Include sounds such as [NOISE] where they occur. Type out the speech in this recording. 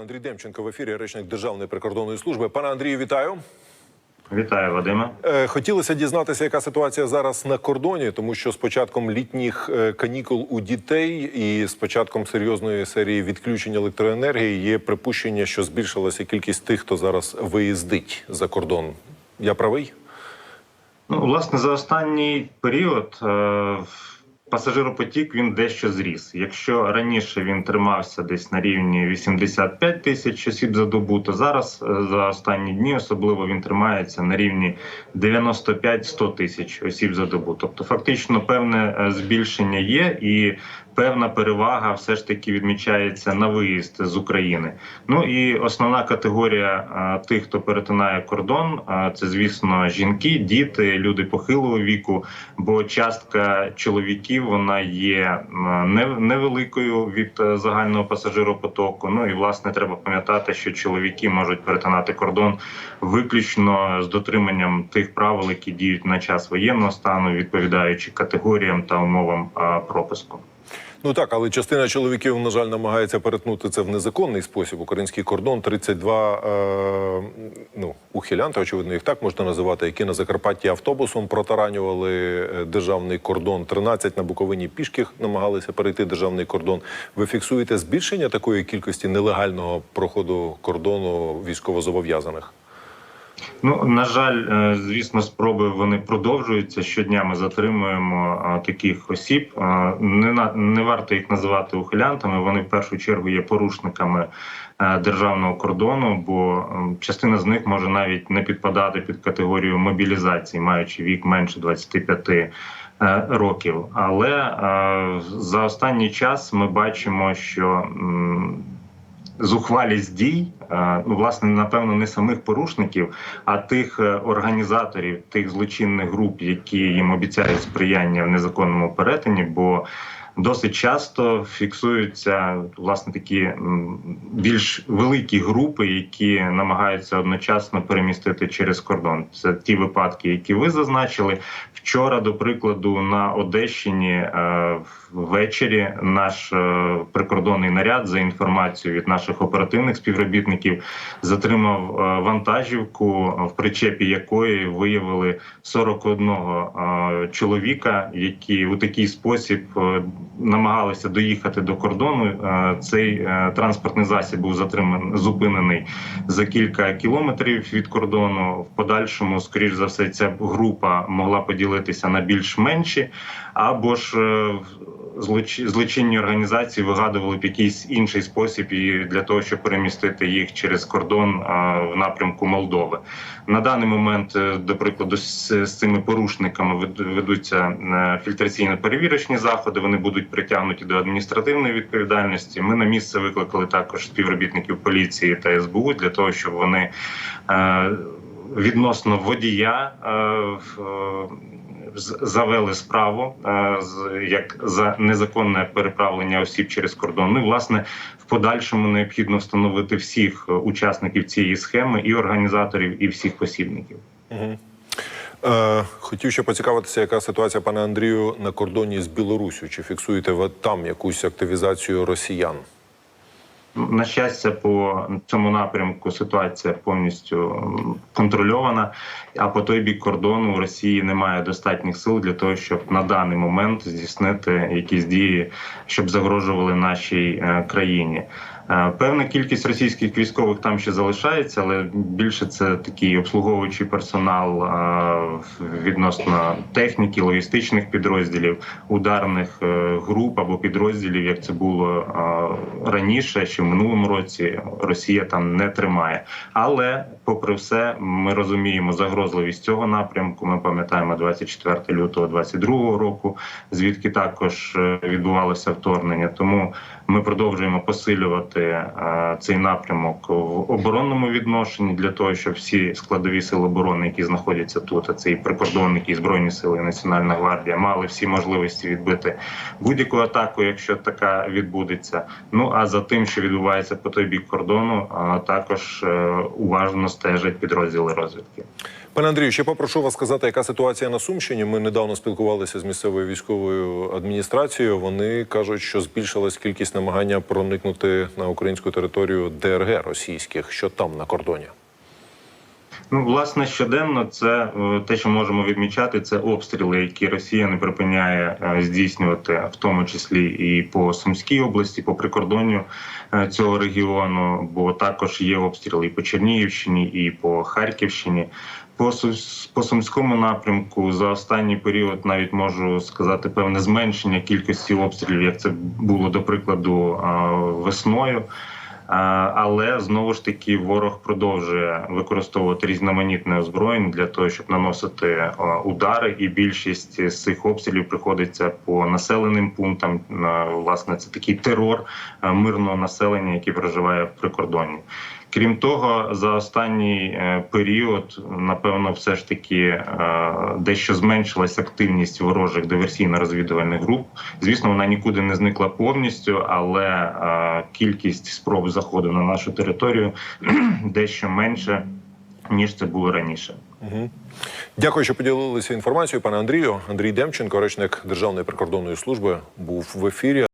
Андрій Демченко в ефірі, речник Державної прикордонної служби. Пане Андрію, вітаю. Вітаю, Вадиме. Е, Хотілося дізнатися, яка ситуація зараз на кордоні, тому що з початком літніх е, канікул у дітей і з початком серйозної серії відключень електроенергії є припущення, що збільшилася кількість тих, хто зараз виїздить за кордон. Я правий? Ну, власне, за останній період е, пасажиропотік він дещо зріс. Якщо раніше він тримався десь на рівні 85 тисяч осіб за добу, то зараз е, за останні дні особливо він тримається на рівні 95-100 тисяч осіб за добу. Тобто, фактично, певне е, збільшення є і. Певна перевага все ж таки відмічається на виїзд з України. Ну і основна категорія а, тих, хто перетинає кордон, а, це звісно жінки, діти, люди похилого віку. Бо частка чоловіків вона є не- невеликою від е, загального пасажиропотоку. Ну і власне треба пам'ятати, що чоловіки можуть перетинати кордон виключно з дотриманням тих правил, які діють на час воєнного стану, відповідаючи категоріям та умовам пропуску. Ну так, але частина чоловіків, на жаль, намагається перетнути це в незаконний спосіб. Український кордон 32 е, ну, ухилянти, очевидно, їх так можна називати, які на Закарпатті автобусом протаранювали е, державний кордон. 13 на Буковині пішки намагалися перейти державний кордон. Ви фіксуєте збільшення такої кількості нелегального проходу кордону військовозобов'язаних? Ну на жаль, е, звісно, спроби вони продовжуються. Щодня ми затримуємо таких осіб. Не на не варто їх називати ухилянтами. Вони в першу чергу є порушниками е, державного кордону, бо частина з них може навіть не підпадати під категорію мобілізації, маючи вік менше 25 е, років. Але за останній час ми бачимо, що зухвалість дій, е, ну власне, напевно, не самих порушників, а тих е, організаторів, тих злочинних груп, які їм обіцяють сприяння в незаконному перетині. бо Досить часто фіксуються власне такі більш великі групи, які намагаються одночасно перемістити через кордон. Це ті випадки, які ви зазначили вчора. До прикладу, на Одещині е, ввечері наш е, прикордонний наряд за інформацією від наших оперативних співробітників затримав е, вантажівку, в причепі якої виявили 41 е, чоловіка, які у такий спосіб намагалися доїхати до кордону. Цей транспортний засіб був затриманий зупинений за кілька кілометрів від кордону. В подальшому, скоріш за все, ця група могла поділитися на більш менші, або ж е, злоч- злочинні організації вигадували б якийсь інший спосіб і для того, щоб перемістити їх через кордон а, в напрямку Молдови. На даний момент, е, до прикладу, з, з цими порушниками вед- ведуться е, фільтраційно-перевірочні заходи. Вони будуть притягнуті до адміністративної відповідальності. Ми на місце викликали також співробітників поліції та СБУ для того, щоб вони е, відносно водія. е, е, завели справу е, як за незаконне переправлення осіб через кордон. Ну і власне в подальшому необхідно встановити всіх учасників цієї схеми, і організаторів, і всіх посібників. Хотів ще поцікавитися, яка ситуація, пане Андрію, на кордоні з Білоруссю. Чи фіксуєте ви там якусь активізацію росіян? На щастя, по цьому напрямку ситуація повністю контрольована. А по той бік кордону у Росії немає достатніх сил для того, щоб на даний момент здійснити якісь дії, щоб загрожували нашій е, країні. Е, Певна кількість російських військових там ще залишається, але більше це такий обслуговуючий персонал е, відносно техніки, логістичних підрозділів, ударних е, груп або підрозділів, як це було раніше, ще в минулому році. Росія там не тримає. Але, попри все, ми розуміємо загрозливість цього напрямку. Ми пам'ятаємо 24 лютого 22 року, звідки також відбувалося вторгнення. Тому ми продовжуємо посилювати е, цей напрямок в оборонному відношенні для того, щоб всі складові сили оборони, які знаходяться тут, а це і прикордонники, і збройні сили, і Національна гвардія, мали всі можливості відбити будь-яку атаку, якщо така відбудеться. Ну а за тим, що відбувається по той бік кордону, також е, уважно стежать підрозділи розвідки. Пане Андрію, ще попрошу вас сказати, яка ситуація на Сумщині. Ми недавно спілкувалися з місцевою військовою адміністрацією. Вони кажуть, що збільшилась кількість намагання проникнути на українську територію ДРГ російських. Що там на кордоні? Ну, власне, щоденно це е, те, що можемо відмічати, це обстріли, які Росія не припиняє е, здійснювати, в тому числі і по Сумській області, по прикордонню е, цього регіону. Бо також є обстріли і по Чернігівщині, і по Харківщині. По по сумському напрямку за останній період навіть можу сказати певне зменшення кількості обстрілів, як це було до прикладу весною. Але знову ж таки ворог продовжує використовувати різноманітне озброєння для того, щоб наносити удари, і більшість з цих обстрілів приходиться по населеним пунктам. Власне, це такий терор мирного населення, яке проживає в прикордонні. Крім того, за останній е, період, напевно, все ж таки е, дещо зменшилась активність ворожих диверсійно-розвідувальних груп. Звісно, вона нікуди не зникла повністю, але е, кількість спроб заходу на нашу територію [CLEARS THROAT] дещо менше ніж це було раніше. Дякую, що поділилися інформацією, пане Андрію. Андрій Демченко, речник Державної прикордонної служби, був в ефірі.